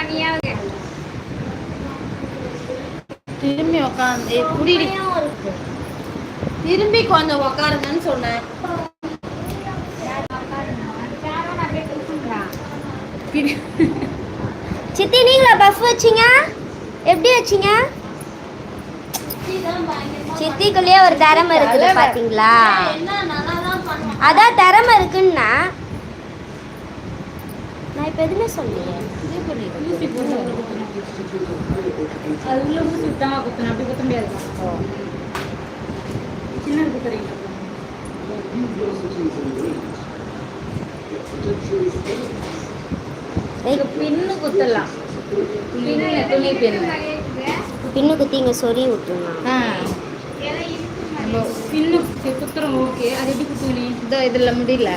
பண்ணியாவது. திரும்பி உக்காந்து புடிடி திரும்பி கொஞ்சம் உக்காருங்கன்னு சொன்னேன். சித்தி நீங்களா பஃப் வச்சீங்க? எப்படி வச்சீங்க? சித்திக்குள்ளேயே ஒரு திறமை இருக்குது பாத்தீங்களா? அதான் திறமை இருக்குன்னா நான் இப்ப எதுவுமே அது உள்ள ஊசி விட்டாங்க குத்தணும் அப்படி குத்த முடியாது சின்ன குத்துறீங்க ஏய், பின்னு குத்தலாம் பின்னு துணி பின்னு பின்னு குத்தி இங்க சொறி விட்டுருங்க பின்னு குத்துறோம் ஓகே. அது எப்படி குத்துவனே இதோ இதில் முடியல.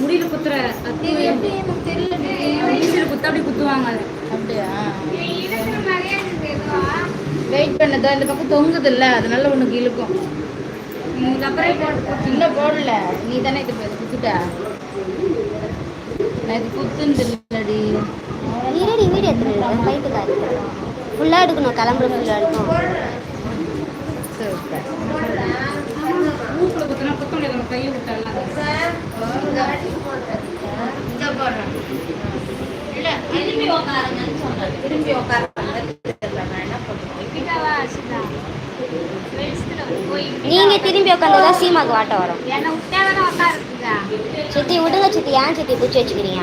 முடியல குத்துற முடிச்சில் குத்த அப்படி குத்துவாங்க அது. அப்படியா? வெயிட் பண்ணதோ? இந்த பக்கம் தொங்குது இல்ல அதனால உனக்கு இழுக்கும். இன்னும் போடல. நீ தானே இது குத்துட்ட? நான் இது குத்துன்னு இல்லடி வீடு ஃபைட்டு காரு ஃபுல்லாக எடுக்கணும். கிளம்புற ஃபுல்லாக எடுக்கணும் மூக்குல குத்துனா குத்த முடியாது நம்ம கையை விட்டாலாம் இங்க போடுறேன் இல்ல திரும்பி திரும்பி பண்ணுவேன் நீங்க திரும்பி உட்காந்து சீமாக்கு வாட்ட வரும். சித்தி. விடுங்க சித்தி ஏன் சித்தி பிடிச்சி வச்சுக்கிறீங்க?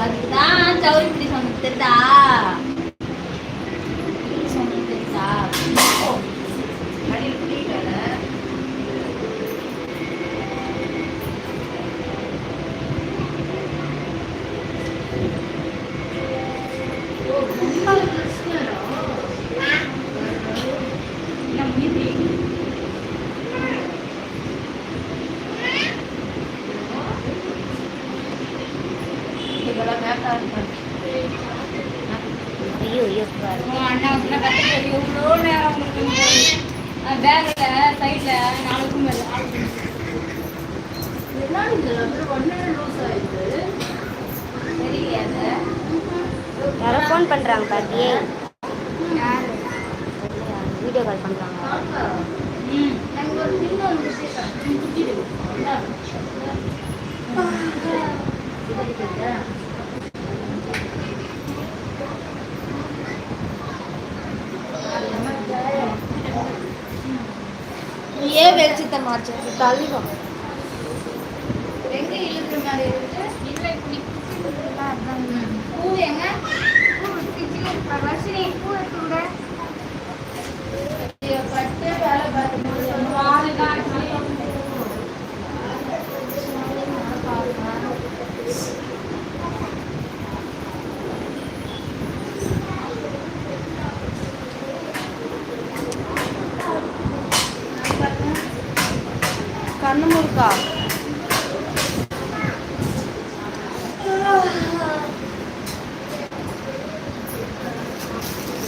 அதுதான் சவுரி பிடி சொன்னது தெரியுதா சொன்னது தெரியுதா அடியில் புரியல இதெல்லாம் மேக்கா இருக்கும் உங்களுக்கு பேக்கில் சைடில் நாலுக்கும் மேலே இதுல லூஸ் ஆயிடுது. அது? யாரோ ஃபோன் பண்றாங்க பாட்டியே வீடியோ கால் பண்றாங்க. ம். எனக்கு இருக்குதா? நீயே வெளிச்சத்தை மாற்று தள்ளிடும் எங்க இழுக்கிற மாதிரி இருக்கு இல்லை இப்படி பூ எங்க வர்ஷினி பூ எடுத்துங்க ஐயோ, பட்டு வேலை பார்த்து முடியல. கண்ணு முறுக்கா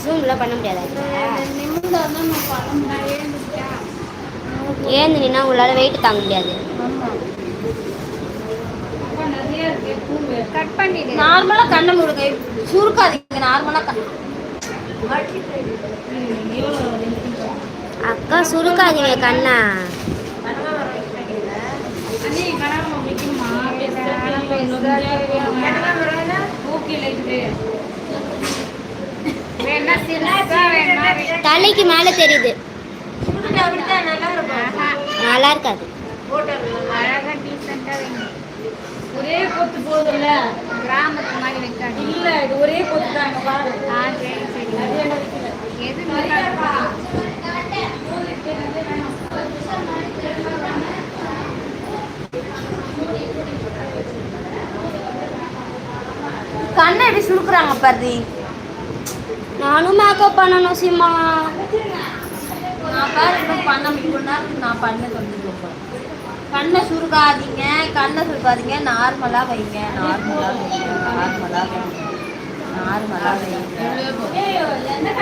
ஜூம்லாம் பண்ண முடியாதா. நிமிந்தா தான் நான் பண்ண முடியும். ஏந்து நின்னா உங்களால வெயிட் தாங்க முடியாது. கட் பண்ணிடு. நார்மலா கண்ணை முடுங்க. சுருக்காதீங்க நார்மலா கண். அக்கா சுருக்காதீங்க கண்ணா. ஓகே தலைக்கு மேல தெரியுது. நல்லா இருக்காது. ஒரே கொத்து போதும்ல? கிராமத்து மாதிரி வைக்காது இல்ல இது ஒரே கொத்து தான் பாரு ஆ சரி சரி. எது கண்ணை எப்படி சுருக்குறாங்க பாரு நானும் மேக்கப் பண்ணணும் சிம்மா நான் பாரு இன்னும் பண்ண இவ்வளோ நேரம் நான் பண்ண கொஞ்சம் கண்ணை சுருக்காதீங்க கண்ணை சுருக்காதீங்க நார்மலா வைங்க. நார்மலா வைங்க நார்மலா வைங்க. நார்மலா வைங்க.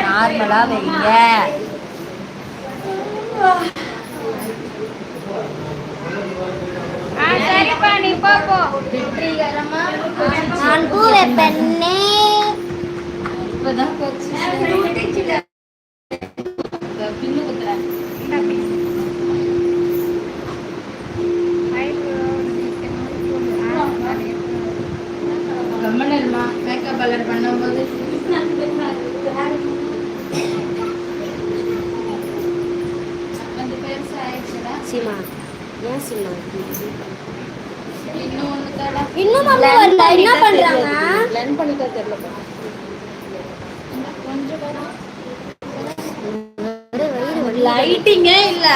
நார்மலா வைங்க. நான் பூ வைப்பேன்னே இப்பதான் போச்சு. பின்னு குத்துறேன் கம்மன் இருமா மேக்கப் கலர் பண்ணும்போது. கொஞ்சம் பெருசா ஆயிடுச்சுடா. சீமா ஏன் சீமா இன்னும் ஒன்று இன்னும் என்ன பண்றாங்க? பிளெண்ட் பண்ணிட்டா தெரியல. லைட்டிங்கே இல்ல.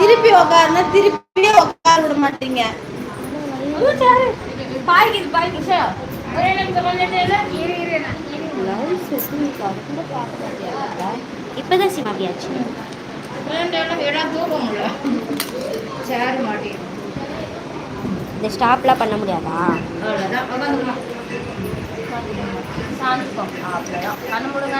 திருப்பி உட்காருனா திருப்பியே உட்கார விட மாட்டீங்க. பாய்க்கு ஒரே நிமிஷம் கொஞ்சம் இரு இரு இப்பதான் தூக்கம்ல சேர் மாட்டிடும் இந்த ஸ்டாப்லாம் பண்ண முடியாதா? சாஞ்சுக்கோ. அவ்வளோதான் கண்ணு முடுங்க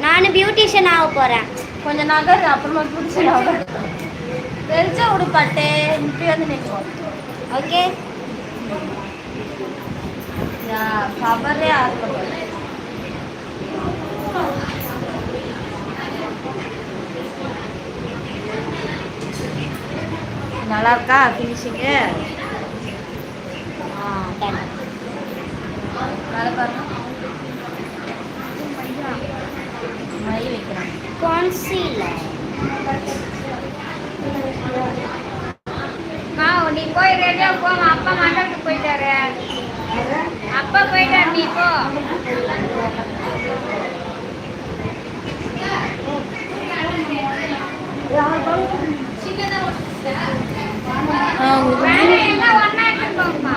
நான் பியூட்டிஷியன் ஆக போறேன். கொஞ்சம் நகர் அப்புறமா பிடிச்சி தெரிஞ்ச உடுப்பாட்டே இப்படி வந்து நிற்கும். ஓகே கவரே ஆகணும் நல்லா இருக்கா ஃபினிஷிங்கு ஆ வேலை பாருங்க. மை வைக்கிறேன் கான்சீலர் மா நீ போய் ரெடியா போமா அப்பா மண்டபத்துக்கு போயிட்டாரு. அப்பா போயிட்டாரு நீ போ. வேலை எல்லாம் ஒண்ணா எடுத்துட்டு போங்கம்மா.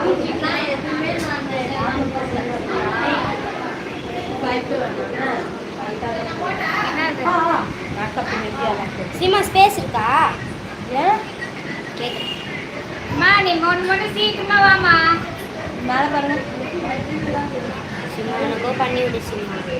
என்னது? சீமா ஸ்பேஸ் இருக்கா கேட்குறேன் நீ ஒன்று மட்டும் சீக்கிரமா வாமா மேலே பாருங்க. சீமா எனக்கோ பண்ணி விடு சீமா இது.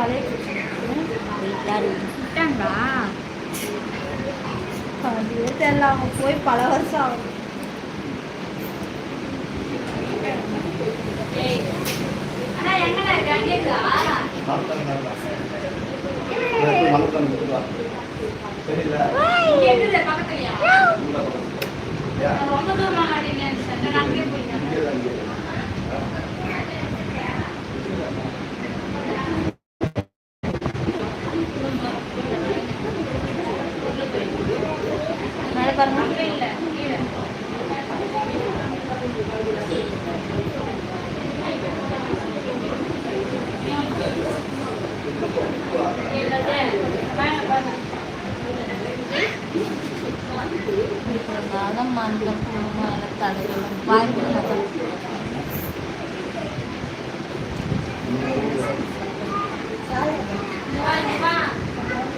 எதுக்கு பழைய விட்டாங்களா அதுவே தெரியல அவங்க போய் பல வருஷம் ஆகும் பக்கத்துலயா ரொம்ப தூரமா மாட்டேங்க நான் அங்கேயே போயிட்டேன் மேலே பாருங்க இல்லை கீழே காலம் மந்தம் குடும்பம் தலைவலம் வாய்ப்பு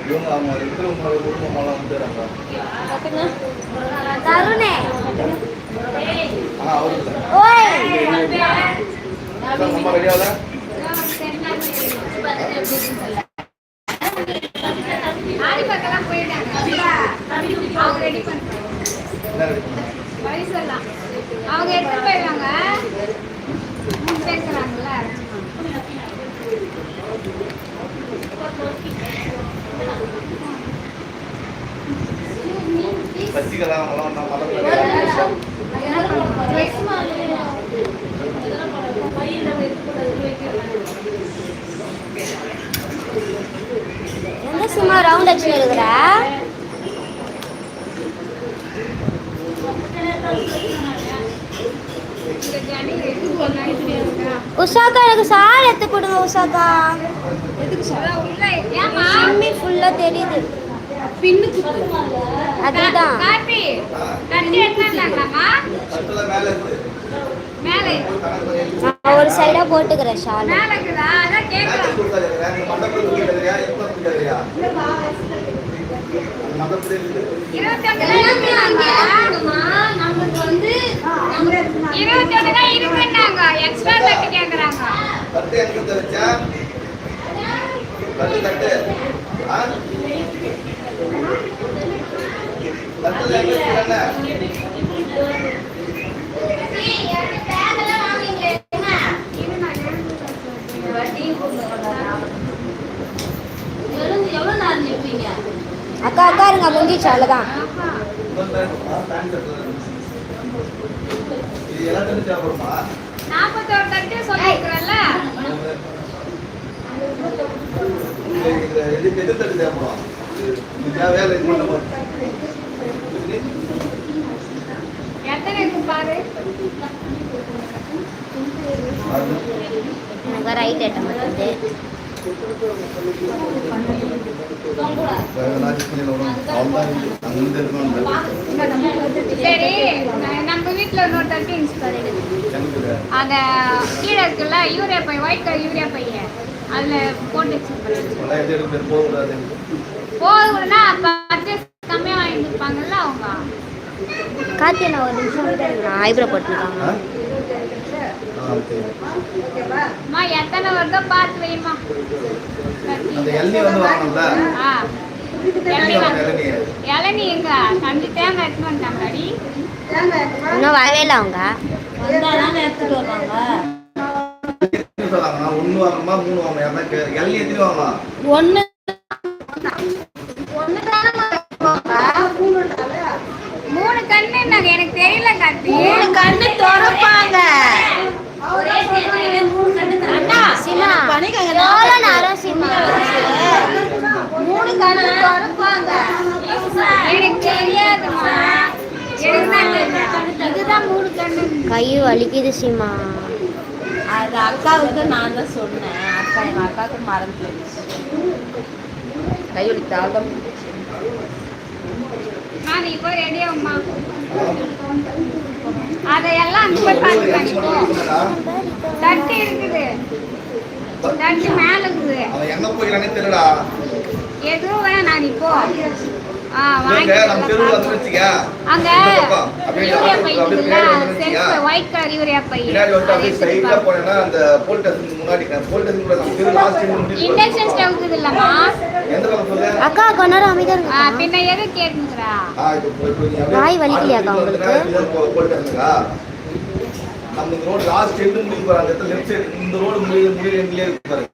இவங்க அவங்க இருக்கிறவங்க குடும்பமெல்லாம் வந்துடுறாங்க தருணே ஆ அவங்க எடுத்துட்டு போயிடுவாங்க அவங்களாம் நான் எங்க சும்மா ரவுண்ட் அடிச்சு போனாங்க உஷாக்கா எனக்கு சால் எடுத்து கொடுங்க உஷாக்கா. உள்ள ஏமா ஷிம்மி ஃபுல்லா தெரியுது அதுதான். காப்பி. கட்டி எடுத்தாங்களாமா சட்டெல்லாம் மேலே இருக்கு. மேலே. கணக்கு பண்ணி நான் ஒரு சைடா போட்டுக்கிறேன் ஷால். மேல இருக்குதா? அதான் நமக்கு வந்து தான் இருக்குன்னாங்க. எக்ஸ்ட்ரா தட்டு தட்டு எங்க தட்டு தட்டு ஆ தட்டு எங்க இருக்கிறாங்க எவ்வளவு எவ்வளவு நேரம் நிற்பீங்க அக்கா அக்கா இருங்க முடிஞ்சிச்சு அவ்வளோதான் இது எல்லாம் வேலை பண்ண மாட்டேன் தட்டு சொல்லிருக்கிறல்ல இது இது எது எது தட்டு தேவைப்படும் இது- இது தேவையா இல்லை இது மட்டும் எத்தனை இருக்கு பாரு எனக்கு ரைட் வந்து சரி நம்ம வீட்ல இன்னொரு தட்டு இன்ஸ்பயர் அந்த கீழே இருக்குல்ல யூரியா பை ஒயிட் கலர் யூரியா பைய அதுல போட்டு போதும்னா பத்து கார்த்தியா நான் ஒரு நிமிஷம் நான் ஐப்ரோ போட்டுருக்காங்க அம்மா எத்தனை வருதோ பார்த்து வைமா அந்த எல்னி வந்து வாங்கணும்ல? ஆ. இளநீ எங்க? அஞ்சு தேங்காய் எடுத்துன்னு வந்துட்டாங்கடி இன்னும் வரவே இல்லை அவங்க. வந்தாதானே எடுத்துட்டு வருவாங்க. வாங்கணுமா மூணு வாங்கணும்? இளநீ வாங்கலாம்? ஒண்ணு கண்ணு திறப்பாங்க. மூணு கண்ணு திறப்பாங்க. கை வலிக்குது சிமா அது அக்காவுக்கு நான் தான் சொன்னேன். அக்கா எங்க அக்காவுக்கு மறந்து கை தான் நான் இப்போ ரெடியாகுமா அதையெல்லாம் அங்க போய் பார்த்துக்கலாம் இப்போ தட்டு இருக்குது. தட்டு மேல இருக்குது. அவன் எங்க போயிடறானே தெரியலடா. எதுவும் வேணாம் நீ போ. ஆ இல்லைங்க, நம்ம தெருவுல வந்து வாங்கி. அங்க யூரியா பை இருக்குல்ல வச்சுக்க. ஒயிட் கலர் யூரியா பை. பின்னாடி வந்து அப்படியே அந்த முன்னாடி கூட நம்ம தெரு லாஸ்ட் இண்டக்ஷன் ஸ்டவ் இருக்குது அக்கா கொஞ்ச நேரம் அமைதியா இருங்க. பின்ன எது வாய் வலிக்கலையாக்கா ஆறு உங்களுக்கு? நம்ம இந்த ரோடு லாஸ்ட் எண்டு முடிவு பாரு அந்த இடத்துல லெஃப்ட் சைடு இந்த ரோடு முடிவு முடிவு எண்ட்லயே இருக்கு பாரு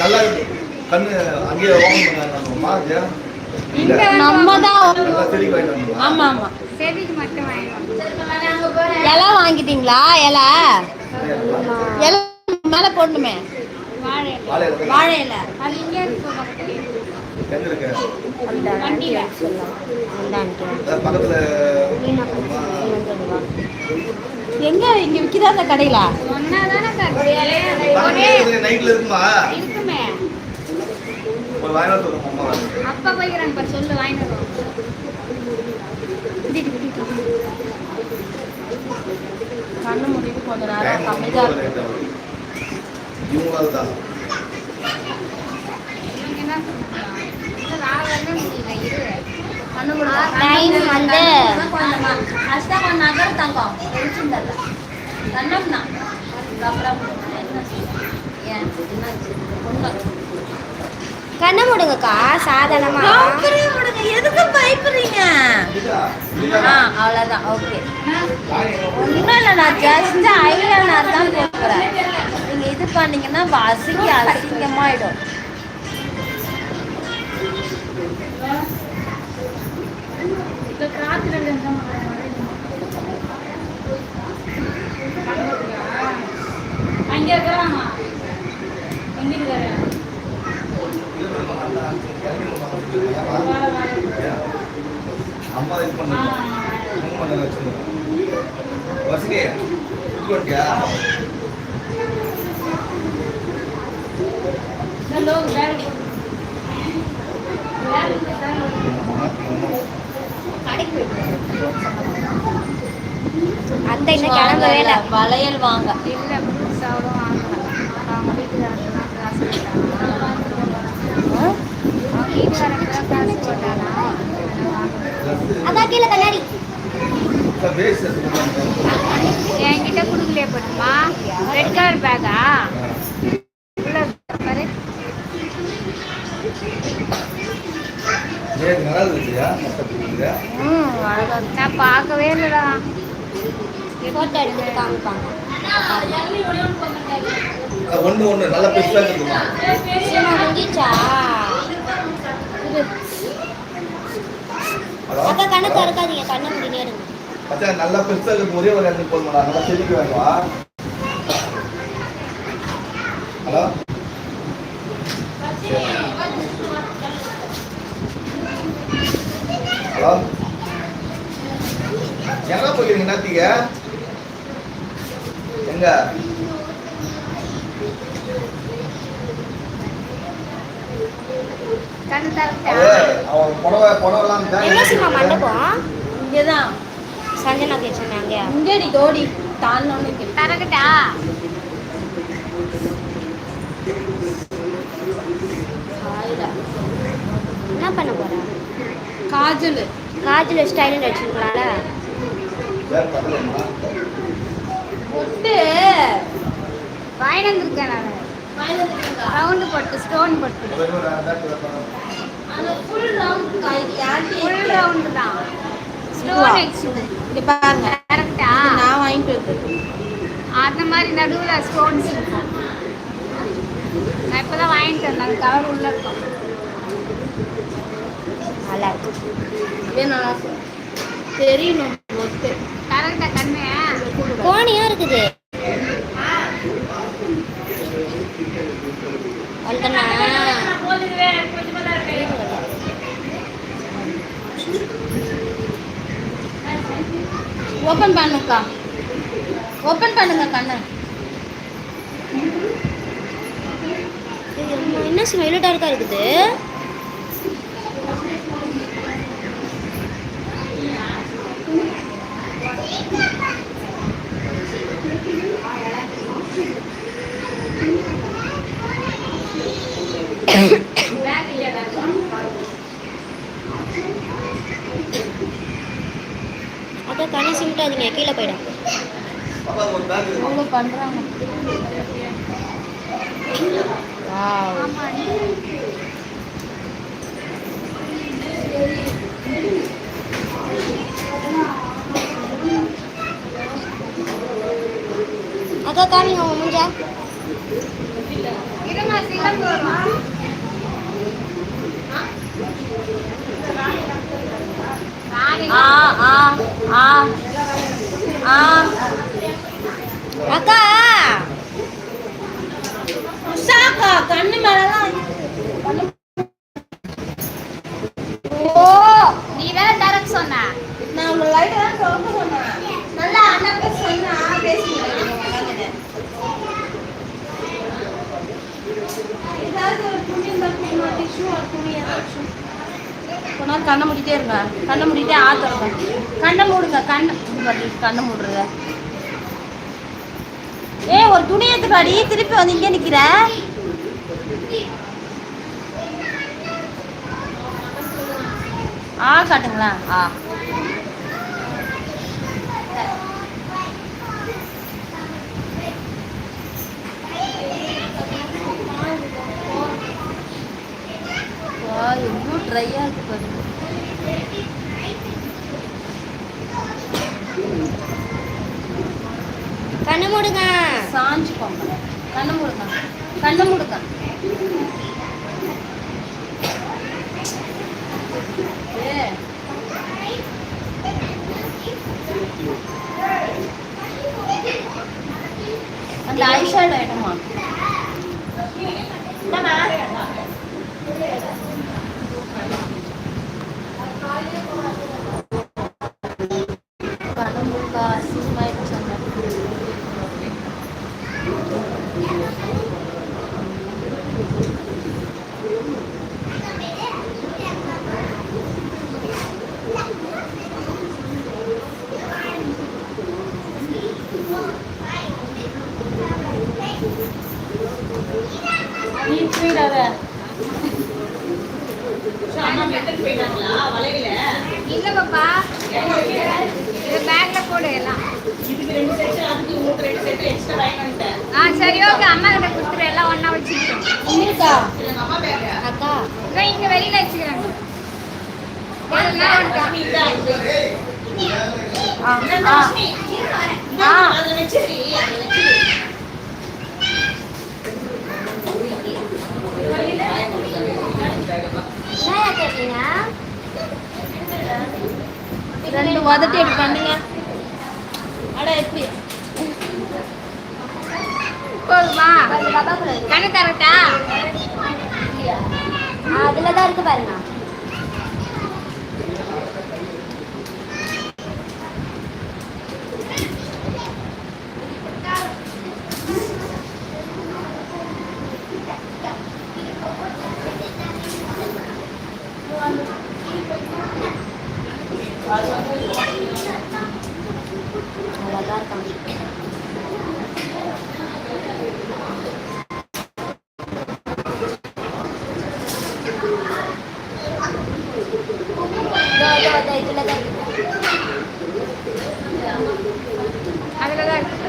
நல்லா இருக்கு. கண்ணு அங்கேயே ஓபன் பண்ணலாமா ஜெயா இங்க நம்ம தான்? ஆமா ஆமா. செடிக்கு மட்டும் வாங்கிடுவோம் இலை வாங்கிட்டீங்களா? இலை? இலை மேல போடணுமே. வாழை வாழை இலை. அது இங்கே இருக்கு. எங்க இருக்கு? இங்க விக்குதா அந்த கடையில? நைட்ல இருக்குமா? இருக்குமே. அப்பா போய்க்கிறாங்க பாரு சொல்லு வாங்கிட்டு கண்ணு முடிவு கொஞ்ச நேரம் டைம் அமைதியா இவங்களும் தான் நான் வந்து கொஞ்சம் நகர தங்கம் கண்ணம்னா அப்புறம்? ஏன் கண்ணை மூடுங்கக்கா சாதாரணமா. எதுக்கு பயப்படுறீங்க? ஆ? அவ்வளோதான் ஓகே ஒன்றும் இல்லை நான் ஜஸ்ட் தான் போகிறேன் நீங்கள் இது பண்ணீங்கன்னா அசிங்க அசிங்கமாயிடும் அங்க இருக்கிறாங்க எங்க இருக்கிற அம்மா இது பண்ணுங்க இன்னும் கிளம்பவே இல்லை. வளையல் வாங்க. இல்லை புதுசாகவும் வாங்கலாம் அவங்க வீட்டுக்காரங்க தான் காசு போட்டாங்க அவங்க வீட்டுக்காரங்க தான் காசு போட்டாங்க அக்கா கீழே கண்ணாடி என்கிட்ட கொடுக்கலையே பண்ணுமா ரெட் கலர் பேக்கா. நான் பார்க்கவே இல்லைடா. ஃபோட்டோ எடுத்துட்டு காமிப்பாங்க. ஒன்று ஒன்று நல்லா பெருசாக இருக்குமா? முடிஞ்சா? ஹலோ? அக்கா கண்ணை திறக்காதீங்க. கண்ணை முடினே எடுங்க மச்சான் நல்லா பெருசாக இருக்கு. ஒரே ஒரு இடத்துக்கு நல்லா செடிக்கு வேணுமா ஹலோ? ஹலோ? எங்க போயிருக்கீங்க நாத்திக? எங்க அவன் புடவை எங்க சினிமா மண்டபம்? இங்கதான். சஞ்சனா கிச்சன் அங்கேயா இங்கடி தோடி. தாண்டோன்னு ஆயிடா. என்ன பண்ண போறா? காஜல். காஜல் ஸ்டைல் வச்சிருக்கலாம்ல. பொட்டு வாங்கிட்டு வந்திருக்கேன் நான் ரவுண்டு போட்டு ஸ்டோன் போட்டு. அந்த ஃபுல் ரவுண்ட் தான் ஸ்டோன் வச்சு இங்க பாருங்க. கரெக்டா நான் வாங்கிட்டு வந்தது. அந்த மாதிரி நடுவில் ஸ்டோன்ஸ் இருக்கும் நான் இப்போ தான் வாங்கிட்டு வந்தேன். அந்த கவர் உள்ள இருக்கும் நல்லா இருக்கு. வேணும் தெரியணும் பொட்டு கரெக்டா கண்ணு கோணியும் இருக்குது. ஓப்பன் ஓபன் பண்ணுக்கா ஓபன் பண்ணுங்க கண்ணு. என்ன சினிமா இருக்கா இருக்குது அக்கா சிமிட்டாதீங்க கீழே போயிடும். அவங்க பண்றாங்க. அக்கா காமிங்க உங்க மூஞ்சா? ஆ ஆ ஆ. ஆ. அக்கா. உஷாக்கா கண்ணு மேலலாம். ஓ நீ டேரக்ட் சொன்ன. நான் உங்க லைட் தான் சொல்ல சொன்னேன். நல்லா அண்ணாக்க சொன்னா பேசுங்க. ஏதாவது ஒரு துணி டிஷ்யூ ஒரு கொஞ்ச கண்ணை மூடிட்டே இருங்க. கண்ணை மூடிட்டே ஆத்துறங்க கண்ணை மூடுங்க கண்ணை. கண்ணை மூடுறது. ஏ ஒரு துணி எடுத்துக்காடி திருப்பி வந்து இங்கே நிற்கிற ஆ காட்டுங்களா? ஆ. வா எவ்வளோ ட்ரையாக இருக்கு கண்ணு மூடுங்க. சாஞ்சுக்கோங்க கண்ணு மூடுங்க. கண்ணு மூடுங்க. ஏ. அந்த ஐஷேடோ எடுமா கண்ணை மூடுங்க அசிங்கமாயிடுச்சு அந்த போயிடாத அம்மா எடுத்துட்டு போயிட்டாங்களா வளையல இல்ல பாப்பா இது பேக்ல போடு எல்லாம் இதுக்கு ரெண்டு செட் அதுக்கு உங்களுக்கு ரெண்டு செட் எக்ஸ்ட்ரா வாங்கி வந்துட்டேன் ஆ சரி ஓகே அம்மா கிட்ட கொடுத்துரு எல்லாம் ஒண்ணா வச்சுக்கிட்டோம் இருக்கா இது எங்க அம்மா பேக் அக்கா இதோ இங்க வெளியில வச்சுக்கிறாங்க இதெல்லாம் ஒண்ணு. அதுல வச்சிரு அதுல வச்சிரு என்னயா கேட்டீங்க ரெண்டு உதட்டி எடுத்து பண்ணுங்க. அட எப்படி? போதுமா? கொஞ்சம் பாப்பா கண்ணு தரட்டா ஆ, அதுல தான் இருக்கு பாருங்க அழகா இருக்காங்க இதோ, இதோ, இதோ, இதுல தான் இருக்கு. அதுலதான் இருக்கு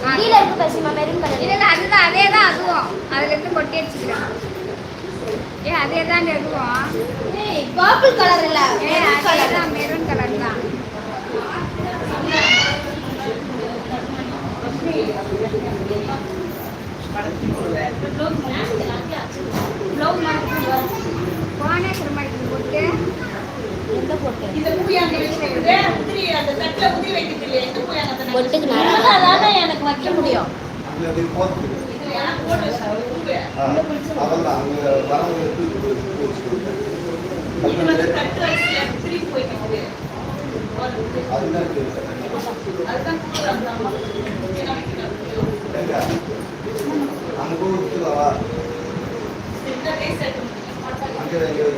ஆ, கீழே இருக்கு பசிமா மெரூன் கலர் இல்ல அதுதான் அதே தான் அதுவும். அதுல இருந்து கொட்டி அடிச்சுக்கிறேன். ஏ அதே தான் எதுவும் பர்பிள் கலர் இல்ல. ஏ அதே தான் மெரூன் கலர் தான். போனே திரும்ப போட்டு. எந்த போட்டு? இந்த அந்த தட்டுல உதிரி வைக்கிறது இல்லையா? பொட்டுக்கு தானே எனக்கு வைக்க முடியும். இல்ல, இது போட்டு வரவங்க தட்டு வச்சு உதிரி பூ வைக்க முடியும் அதுதான் இருக்கு. அதுதான் பூ அந்த அம்மா என்ன வைக்கிறது எங்க? அங்க போய் விட்டுக்கவா? இந்த டேஸ்ட் அங்க வை, அங்க வை.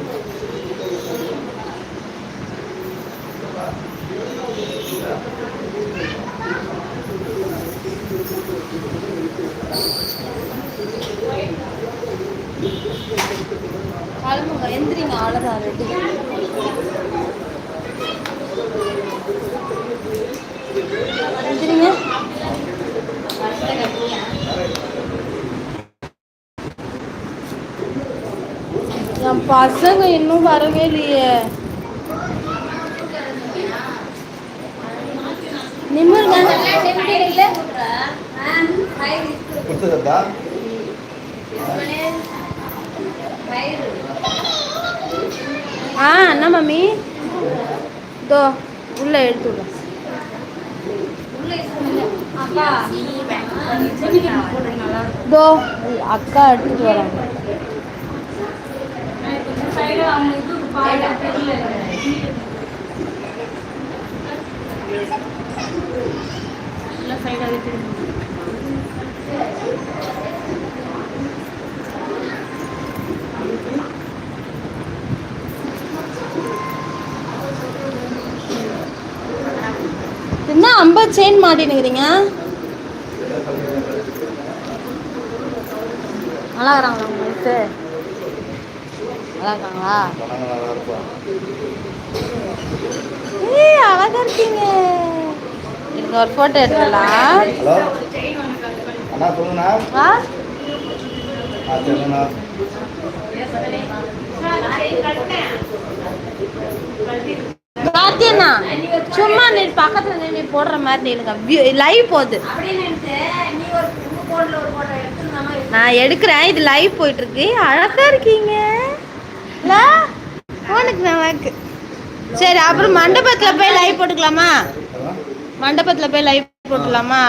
கிளம்புங்க எந்திரிங்க அவ்வளோதான் ரெடி எந்திரிங்க என் பசங்க இன்னும் வரவே இல்லையே நிம்மதி கொடுத்ததா? ஆ என்ன மம்மி? தோ உள்ள எடுத்து விட. தோ அக்கா எடுத்துட்டு வராங்க. சைடு அவங்க இது பாருங்க தெரியல சைடாகவே திரும்ப என்ன ஐம்பது செயின் மாட்டினுக்கிறீங்க? நல்லா இருக்கிறாங்களா உங்க மிஸ்ஸு நல்லா இருக்காங்களா. ஏய் அழகா இருக்கீங்க. எனக்கு ஒரு ஃபோட்டோ எடுத்துடலாம். ஆ ஆ சும்மா நீ பக்கத்துல நீ போடுற மாதிரி நீ எனக்கு லைவ் போகுது. நான் எடுக்கிறேன் இது லைவ் போயிட்டு இருக்கு அழகா இருக்கீங்க. உனக்கு நமக்கு சரி அப்புறம் மண்டபத்துல போய் லைவ் போட்டுக்கலாமா? மண்டபத்துல போய் லைவ் போட்டுக்கலாமா?